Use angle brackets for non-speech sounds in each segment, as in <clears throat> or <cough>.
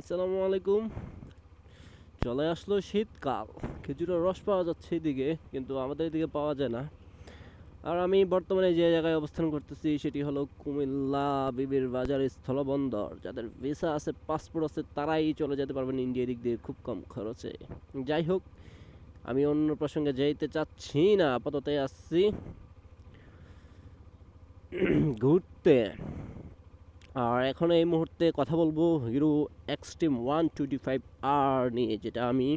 আসসালামু আলাইকুম। চলে আসলো শীতকাল। খেজুরের রস পাওয়া যাচ্ছে এদিকে, কিন্তু আমাদের এদিকে পাওয়া যায় না। আর আমি বর্তমানে যে জায়গায় অবস্থান করতেছি, সেটি হলো কুমিল্লা বিবির বাজার স্থলবন্দর। যাদের ভিসা আছে পাসপোর্ট আছে, তারাই চলে যেতে পারবেন ইন্ডিয়া দিক দিয়ে খুব কম খরচে। যাই হোক, আমি অন্য প্রসঙ্গে যেতে চাচ্ছি না, আপাতত আসছি। ঘুরতে। আর এখন এই মুহূর্তে কথা বলব Hero Xtreme one twenty five R নিয়ে, যেটা আমি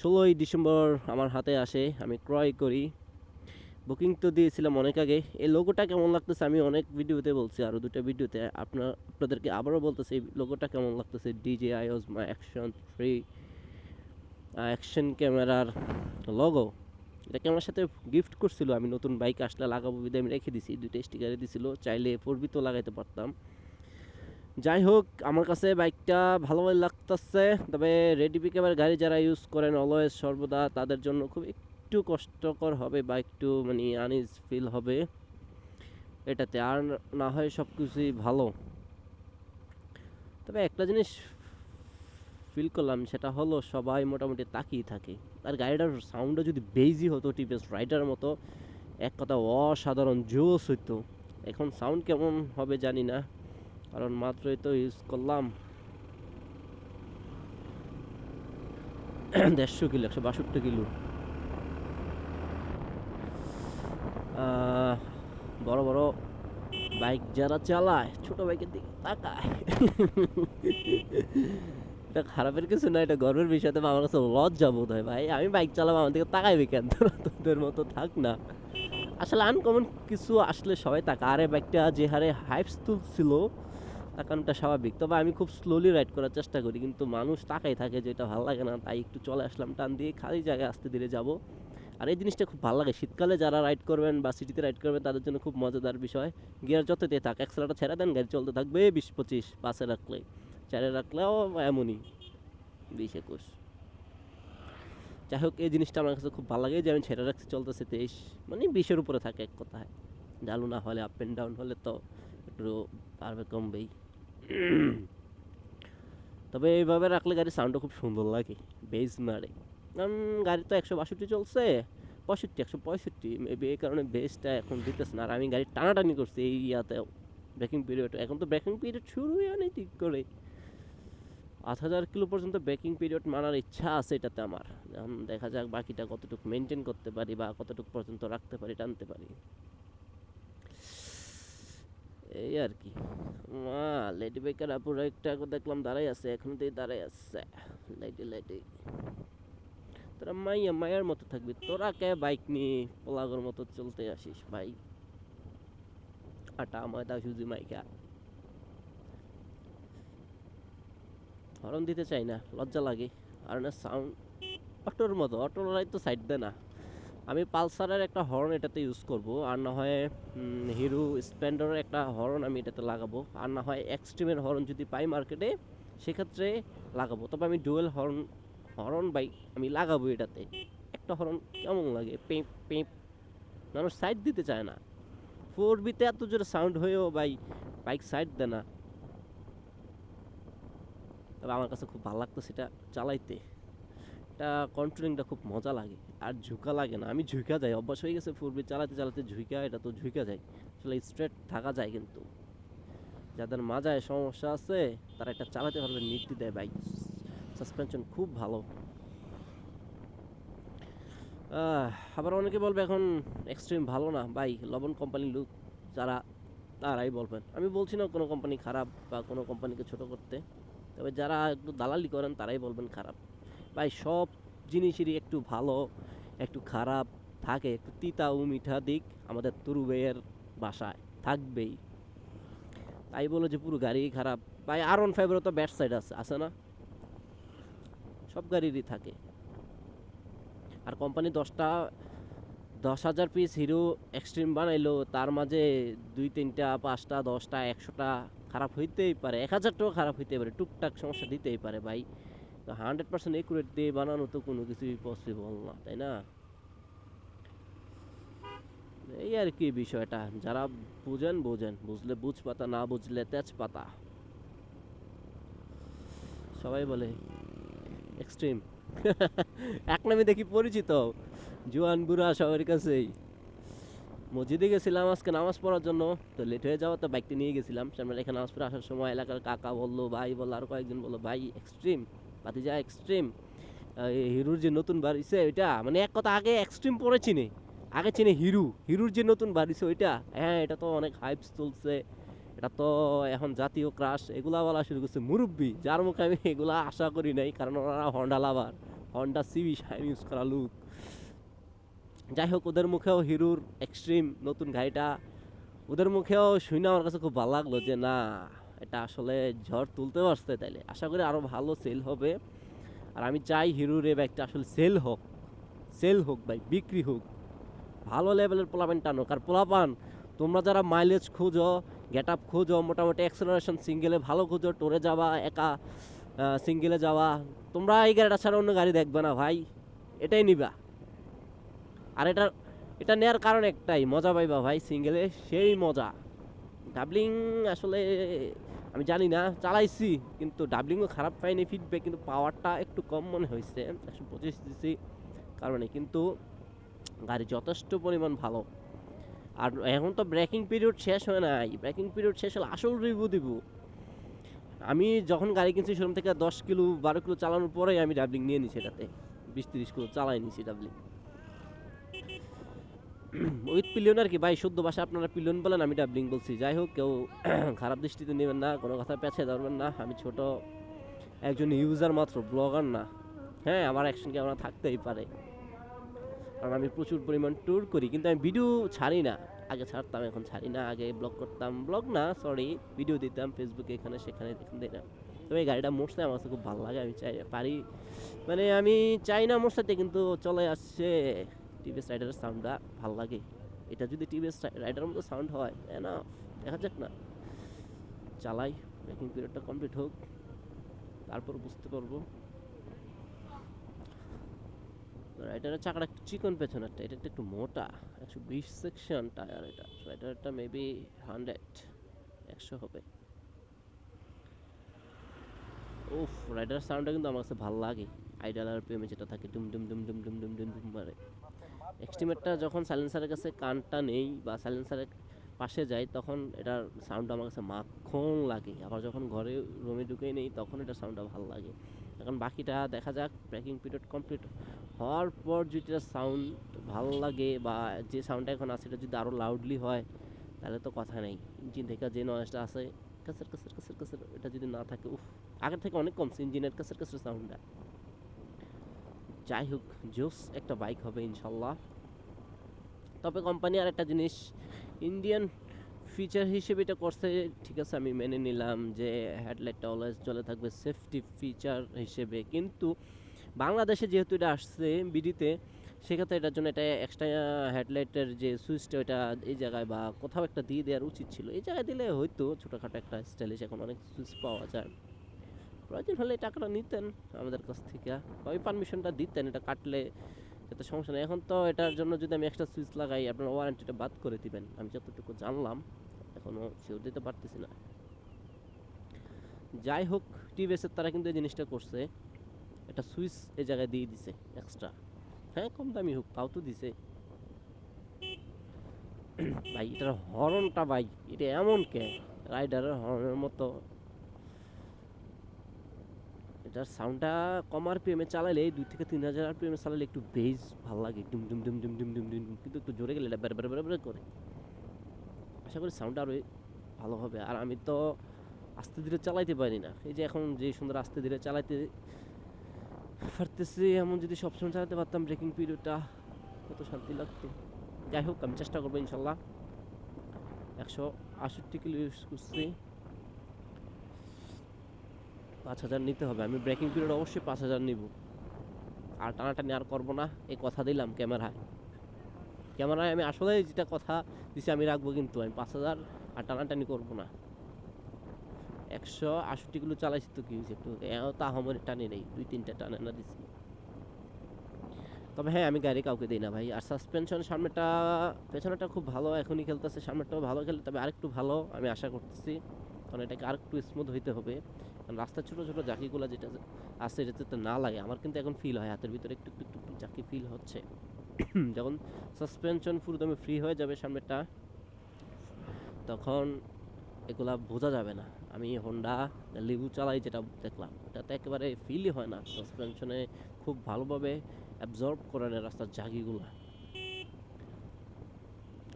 ষোলোই ডিসেম্বর আমার হাতে আসে, আমি ক্রয় করি। বুকিং তো দিয়েছিলাম অনেক আগে। এই লোগোটা কেমন লাগতেছে? আমি অনেক ভিডিওতে বলছি আরও দুটো ভিডিওতে। আপনার আপনাদেরকে আবারও বলতেছি, এই লোগোটা কেমন লাগতেছে? DJI Osmo action three action ক্যামেরার লগো এটা আমার সাথে গিফট করছিল? আমি নতুন বাইক আসলে লাগাবো বিদে আমি রেখে দিছি। দুইটা স্টিকারে দিছিল। চাইলে ফোর তো লাগাইতে পারতাম। যাই হোক আমার কাছে বাইকটা ভালোই লাগতেছে, তবে রেডি পিকআপের গাড়ি যারা ইউজ করেন অলওয়েজ সর্বদা তাদের জন্য খুব একটু কষ্টকর হবে, বা একটু মানে আনইজ ফিল হবে। এটাতে আর না হয় সব কিছুই ভালো। তবে একটা জিনিস ফিল করলাম, সেটা হলো সবাই মোটামুটি তাকিয়ে থাকে। আর গাড়িটার সাউন্ডটা যদি বেজি হতো টিপিএস রাইডার মতো, এক কথা অসাধারণ জোস হইতো। এখন সাউন্ড কেমন হবে জানি না। কারণ মাত্রই তো ইউজ করলাম। <clears throat> দেড়শো কিলো, একশো বাষট্টি কিলো। বড় বড় বাইক যারা চালায়, ছোট বাইকের দিকে তাকায়। <laughs> এটা খারাপের কিছু না, এটা গর্বের বিষয়, তবে আমার কাছে লজ্জা বোধ হয় ভাই। আমি বাইক চালাবো, আমার দিকে তাকাইবে কেন? <laughs> তোদের মতো থাক না। আসলে আনকমন কিছু আসলে সবাই তাকা আরে বাইকটা যে হারে হাইপস তুলছিল তাকানোটা স্বাভাবিক। তবে আমি খুব স্লোলি রাইড করার চেষ্টা করি, কিন্তু মানুষ তাকাই থাকে যে এটা ভালো লাগে না, তাই একটু চলে আসলাম, টান দিয়ে খালি জায়গায় আস্তে ধীরে যাব। আর এই জিনিসটা খুব ভালো লাগে। শীতকালে যারা রাইড করবেন বা সিটিতে রাইড করবেন, তাদের জন্য খুব মজাদার বিষয়। গিয়ার যততে থাক একসালাটা ছেড়ে দেন, গাড়ি চলতে থাকবে বিশ পঁচিশ পাশে রাখলে চারে রাখলেও এমনই, বিশ একুশ। যাই হোক এই জিনিসটা আমার কাছে খুব ভালো লাগে যে আমি ছেড়ে রাখছি, চলতেছে তেইশ মানে বিশের উপরে থাকে এক কথায়। ডালু না হলে আপ অ্যান্ড ডাউন হলে তো একটু পারবে কমবেই। <clears throat> তবে এইভাবে রাখলে গাড়ির সাউন্ডটা খুব সুন্দর লাগে বেজ মারে। কারণ গাড়ি তো একশো বাষট্টি চলছে, পঁয়ষট্টি, একশো পঁয়ষট্টি মেবি এই কারণে বেসটা এখন দিতেছে না। আর আমি গাড়ি টানাটানি করছি এই ইয়াতে ব্রেকিং পিরিয়ড এখন তো ব্রেকিং পিরিয়ড শুরু হয়নি ঠিক করে। আট হাজার কিলো পর্যন্ত ব্রেকিং পিরিয়ড মানার ইচ্ছা আছে এটাতে আমার। দেখা যাক বাকিটা কতটুকু মেনটেন করতে পারি বা কতটুকু পর্যন্ত রাখতে পারি, টানতে পারি। এই আর কি। মা লেডি বেকার আপুর একটা দেখলাম দাঁড়াই আছে এখন দিয়ে দাঁড়াই আছে। লেডি লেডি তোরা মাইয়া, মায়ের মতো থাকবি। তোরা কে বাইক নিয়ে পোলাগর মতো চলতে আসিস ভাই? আটা ময়দা, সুজি মাইকা হরন দিতে চাই না, লজ্জা লাগে। আর না সাউন্ড অটোর মতো, অটোর তো সাইড দেয় না। আমি পালসারের একটা হর্ন এটাতে ইউজ করব। আর না হয় হিরো স্প্লেন্ডারের একটা হর্ন আমি এটাতে লাগাবো। আর না হয় এক্সট্রিমের হর্ন যদি পাই মার্কেটে সেক্ষেত্রে লাগাবো। তবে আমি ডুয়েল হর্ন হর্ন বাইক আমি লাগাবো এটাতে। একটা হর্ন কেমন লাগে? পেঁপ পেঁপ। মানুষ সাইড দিতে চায় না। ফোর বিতে এত জোরে সাউন্ড হয়েও ভাই বাইক সাইড দেয় না। তবে আমার কাছে খুব ভালো লাগতো সেটা চালাইতে। এটা কন্ট্রোলিংটা খুব মজা লাগে, আর ঝুঁকা লাগে না। আমি ঝুঁকা যাই, অভ্যাস হয়ে গেছে ফোর চালাতে চালাতে ঝুঁকা, এটা তো ঝুঁকা যায় আসলে স্ট্রেট থাকা যায় কিন্তু। যাদের মাজায় সমস্যা আছে, তারা এটা চালাতে পারবে নির্দ্বিধায় বাইক সাসপেনশন খুব ভালো। আবার অনেকে বলবে এখন এক্সট্রিম ভালো না। ভাই, লবণ কোম্পানির লুক যারা, তারাই বলবেন। আমি বলছি না কোনো কোম্পানি খারাপ বা কোনো কোম্পানিকে ছোট করতে। তবে যারা একটু দালালি করেন, তারাই বলবেন খারাপ। ভাই সব জিনিসেরই একটু ভালো, একটু খারাপ থাকে, একটু তিতা ও মিঠা দিক আমাদের তুরুবের বাসায় থাকবেই। তাই বলে যে পুরো গাড়ি খারাপ। ভাই আর ওয়ান ফাইভেরও তো ব্যাড সাইড আছে আছে না? সব গাড়িরই থাকে। আর কোম্পানি দশটা, দশ হাজার পিস হিরো এক্সট্রিম বানাইলো, তার মাঝে দুই তিনটা, পাঁচটা, দশটা, একশোটা খারাপ হইতেই পারে। এক হাজারটাও খারাপ হইতে পারে। টুকটাক সমস্যা দিতেই পারে ভাই। হান্ড্রেড পার্সেন্ট একুরেট দিয়ে বানানো তো কোনো কিছুই পসিবল না, তাই না? এই আর কি বিষয়টা, যারা বুঝেন, বোঝেন, বুঝলে বুঝ পাতা না বুঝলে তেজ পাতা সবাই বলে এক্সট্রিম <laughs> এক নামে দেখি পরিচিত, জুয়ান বুড়া সবার কাছেই। মসজিদে গেছিলাম আজকে নামাজ পড়ার জন্য, তো লেট হয়ে যাওয়া তো বাইকটি নিয়ে গেছিলাম। সামনে রেখে নামাজ পড়ে আসার সময় এলাকার কাকা বলল, ভাই বলল, আর কয়েকজন বলল, ভাই এক্সট্রিম যা এক্সট্রিম হিরোর যে নতুন বাড়িছে ওইটা মানে এক কথা আগে এক্সট্রিম পরে চিনে। আগে চিনে হিরু। হিরুর যে নতুন বাড়িছে ওইটা হ্যাঁ এটা তো অনেক হাইপস চলছে। এটা তো এখন জাতীয় ক্রাশ এগুলা বলা শুরু করছে মুরব্বী। যার মুখে আমি এগুলা আশা করি নাই, কারণ ওরা Honda lover Honda CB Shine use করা লুক। যাই হোক, ওদের মুখেও হিরুর এক্সট্রিম নতুন গাড়িটা, ওদের মুখেও শুনে আমার কাছে খুব ভালো লাগল যে, না এটা আসলে ঝড় তুলতে পারছে তাইলে। আশা করি আরও ভালো সেল হবে। আর আমি চাই হিরুর এই বাইকটা আসলে সেল হোক। সেল হোক ভাই, বিক্রি হোক। ভালো লেভেলের পোলাপান টানো আর পোলাপান, তোমরা যারা মাইলেজ খোঁজো গেট আপ খোঁজো, মোটামুটি অ্যাক্সেলারেশন সিঙ্গেলে ভালো খোঁজো টোরে যাওয়া একা সিঙ্গেলে যাওয়া তোমরা এই গাড়িটা ছাড়া অন্য গাড়ি দেখবে না ভাই। এটাই নিবা। আর এটা এটা নেওয়ার কারণ একটাই, মজা পাইবা ভাই সিঙ্গেলে সেই মজা। ডাবলিং আসলে আমি জানি না, চালাইছি, কিন্তু ডাবলিংও খারাপ পাইনি ফিডব্যাক কিন্তু পাওয়ারটা একটু কম মনে হয়েছে একশো পঁচিশ দিছি কারণে, কিন্তু গাড়ি যথেষ্ট পরিমাণ ভালো। আর এখন তো ব্রেকিং পিরিয়ড শেষ হয় নাই ব্রেকিং পিরিয়ড শেষ হলে আসল রিভিউ দিব। আমি যখন গাড়ি কিনছি শোরুম থেকে দশ কিলো, বারো কিলো চালানোর পরেই আমি ডাবলিং নিয়ে নিছি এটাতে, বিশ তিরিশ কিলো চালাই নিছি ডাবলিং। <clears throat> উইথ পিলিয়ন আর কি, ভাই, শুদ্ধ ভাষা আপনারা পিলিয়ন বলেন, আমি ডাবলিং বলছি। যাই হোক, কেউ <clears throat> খারাপ দৃষ্টিতে নেবেন না, কোনো কথা পেছে ধরবেন না। আমি ছোট, একজন ইউজার মাত্র ব্লগার না। হ্যাঁ আমার অ্যাকশন ক্যামেরা থাকতেই পারে। কারণ আমি প্রচুর পরিমাণ ট্যুর করি, কিন্তু আমি ভিডিও ছাড়ি না। আগে ছাড়তাম, এখন ছাড়ি না। আগে ব্লগ করতাম। ব্লগ না সরি ভিডিও দিতাম ফেসবুকে এখানে, সেখানে, এখানে দিতাম তবে এই গাড়িটা মোটসে আমার খুব ভালো লাগে, আমি চাই, পারি। মানে আমি চাই না মোটসাতে কিন্তু চলে আসছে। টিভিএস রাইডারের সাউন্ডটা ভালো লাগে এটা যদি টিভিএস রাইডারের মতো সাউন্ড হয় না দেখা যাক না চালাই ব্রেকিং পিরিয়ডটা কমপ্লিট হোক তারপর বুঝতে পারব রাইডারের চাকাটা একটু চিকন পেছনেরটা এটা একটু মোটা একশো বিশ সেকশন টায়ার এটা রাইডারটা মেবি হান্ড্রেড একশো হবে উফ রাইডার সাউন্ডটা কিন্তু আমার কাছে ভালো লাগে আইডাল আর পিএমে যেটা থাকে ডুম ডুম ডুম ডুম ডুম ডুম ডুম ডুম মারে এক্সটিমেটটা যখন সাইলেন্সারের কাছে কানটা নেই বা সাইলেন্সারের পাশে যাই তখন এটার সাউন্ড আমার কাছে মাখন লাগে। আবার যখন ঘরে রুমে ঢুকে নেই, তখন এটা সাউন্ডটা ভালো লাগে। এখন বাকিটা দেখা যাক প্যাকিং পিরিয়ড কমপ্লিট হওয়ার পর যদি এটা সাউন্ড ভালো লাগে বা যে সাউন্ডটা এখন আছে, এটা যদি আরও লাউডলি হয়, তাহলে তো কথা নেই। ইঞ্জিন থেকে যে নয়েজটা আছে কাসের কাসের কাসের কাসের এটা যদি না থাকে, উফ। আগের থেকে অনেক কমছে ইঞ্জিনের কাসের কাসের সাউন্ডটা যাই হোক, জোস একটা বাইক হবে ইনশাল্লাহ। তবে কোম্পানি আর একটা জিনিস ইন্ডিয়ান ফিচার হিসেবে এটা করছে, ঠিক আছে, আমি মেনে নিলাম যে হেডলাইটটা অলওয়েজ চলে থাকবে সেফটি ফিচার হিসেবে। কিন্তু বাংলাদেশে যেহেতু এটা আসছে বিডিতে সেক্ষেত্রে এটার জন্য এটা এক্সট্রা হেডলাইটের যে সুইচটা ওটা এই জায়গায় বা কোথাও একটা দিয়ে দেওয়ার উচিত ছিল। এই জায়গায় দিলে হয়তো ছোটোখাটো একটা স্টাইলিশ এখন অনেক সুইচ পাওয়া যায়। প্রয়োজন হলে টাকাটা নিতেন আমাদের কাছ থেকে। ওই পারমিশনটা দিতেন, এটা কাটলে যাতে সমস্যা নেই। এখন তো এটার জন্য যদি আমি এক্সট্রা সুইচ লাগাই, আপনার ওয়ারেন্টিটা বাদ করে দিবেন। আমি যতটুকু জানলাম এখনও শিওর দিতে পারতেছি না। যাই হোক টিভিএসের তারা কিন্তু এই জিনিসটা করছে। এটা সুইচ এই জায়গায় দিয়ে দিছে এক্সট্রা হ্যাঁ কম দামি হোক, তাও তো দিছে। ভাই, এটার হর্নটা ভাই, এটা এমন কে? রাইডারের হর্নের মতো। এটার সাউন্ডটা কম আর আরপিএমে চালালে দুই থেকে তিন হাজার আরপিএমে চালালে একটু বেশ ভালো লাগে ডুম ডুম ডুম ডুম ডুম ডুম ডুম, কিন্তু একটু জোরে গেলে এটা বের বেড়ে বেড়ে করে। আশা করি সাউন্ডটা আরও ভালো হবে। আর আমি তো আস্তে ধীরে চালাইতে পারি না। এই যে এখন যে সুন্দর আস্তে ধীরে চালাইতে পারতেছি, এমন যদি সবসময় চালাতে পারতাম ব্রেকিং পিরিয়ডটা কত শান্তি লাগতো। যাই হোক, আমি চেষ্টা করব ইনশাল্লাহ। একশো আষট্টি কিলো ইউজ করছি। পাঁচ হাজার নিতে হবে। আমি ব্রেকিং পিরিয়ড অবশ্যই পাঁচ হাজার নিব। আর টানাটানি আর করব না। এই কথা দিলাম ক্যামেরায়। ক্যামেরায় আমি আসলে যেটা কথা দিছি আমি রাখব কিন্তু। আমি পাঁচ হাজার আর টানাটানি করব না। একশো আষট্টি কিলো চালাইছি তো কি হয়েছে একটু? তা আমার টানে নেই। দুই, তিনটা টানে না দিছি। তবে হ্যাঁ আমি গাড়ি কাউকে দিই না ভাই। আর সাসপেনশন সামনেটা পেছনেটা খুব ভালো, এখনই খেলতেছে। সামনেটাও ভালো খেলে, তবে আরেকটু ভালো আমি আশা করতেছি। কারণ এটাকে আরেকটু স্মুথ হইতে হবে। রাস্তার ছোটো ছোটো জাকিগুলো যেটা আছে, এটাতে না লাগে। আমার কিন্তু এখন ফিল হয়, হাতের ভিতরে একটু একটু একটু জাকি ফিল হচ্ছে। <clears throat> যখন সাসপেনশন পুরোদমে ফ্রি হয়ে যাবে সামনেরটা, তখন এগুলা বোঝা যাবে না। আমি হোন্ডা লিবু চালাই যেটা দেখলাম, ওটাতে একেবারে ফিলই হয় না। সাসপেনশনে খুব ভালোভাবে অ্যাবজর্ব করে নেয় রাস্তার জাগিগুলো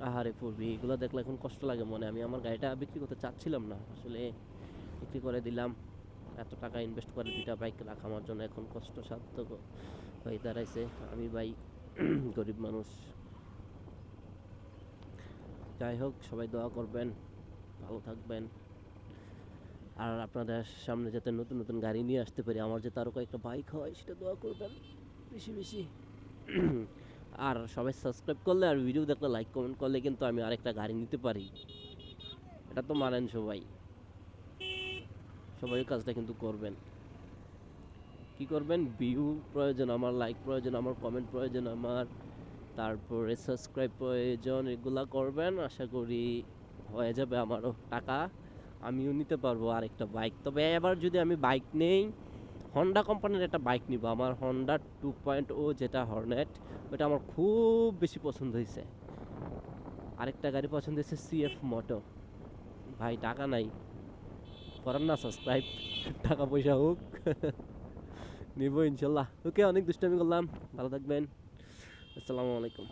আহারে পূর্বী এগুলো দেখলে এখন কষ্ট লাগে মনে। আমি আমার গাড়িটা বিক্রি করতে চাচ্ছিলাম না। আসলে বিক্রি করে দিলাম। এত টাকা ইনভেস্ট করে দুইটা বাইক রাখা আমার জন্য এখন কষ্টসাধ্য হয়ে দাঁড়াইছে। আমি ভাই <clears throat> গরিব মানুষ। যাই হোক, সবাই দোয়া করবেন, ভালো থাকবেন। আর আপনাদের সামনে যাতে নতুন নতুন গাড়ি নিয়ে আসতে পারি, আমার যাতে আরও কয়েকটা বাইক হয়, সেটা দোয়া করবেন, বেশি বেশি। <clears throat> আর সবাই সাবস্ক্রাইব করলে আর ভিডিও দেখলে লাইক কমেন্ট করলে কিন্তু আমি আরেকটা গাড়ি নিতে পারি। এটা তো মানেন সবাই। সবাই কাজটা কিন্তু করবেন। কি করবেন? ভিউ প্রয়োজন, আমার লাইক প্রয়োজন, আমার কমেন্ট প্রয়োজন, আমার তারপরে সাবস্ক্রাইব প্রয়োজন, এগুলা করবেন। আশা করি হয়ে যাবে আমারও টাকা। আমিও নিতে পারব আরেকটা বাইক তবে এবার যদি আমি বাইক নেই হন্ডা কোম্পানির একটা বাইক নিব। আমার হন্ডা টু পয়েন্ট ও যেটা হর্নেট ওটা আমার খুব বেশি পছন্দ হয়েছে আরেকটা গাড়ি পছন্দ হয়েছে সিএফ মোটো ভাই, টাকা নাই। করেন না সাবস্ক্রাইব টাকা পয়সা হোক। <laughs> নিব ইনশাল্লাহ। ওকে অনেক দুষ্টামি করলাম। ভালো থাকবেন। আসসালামু আলাইকুম।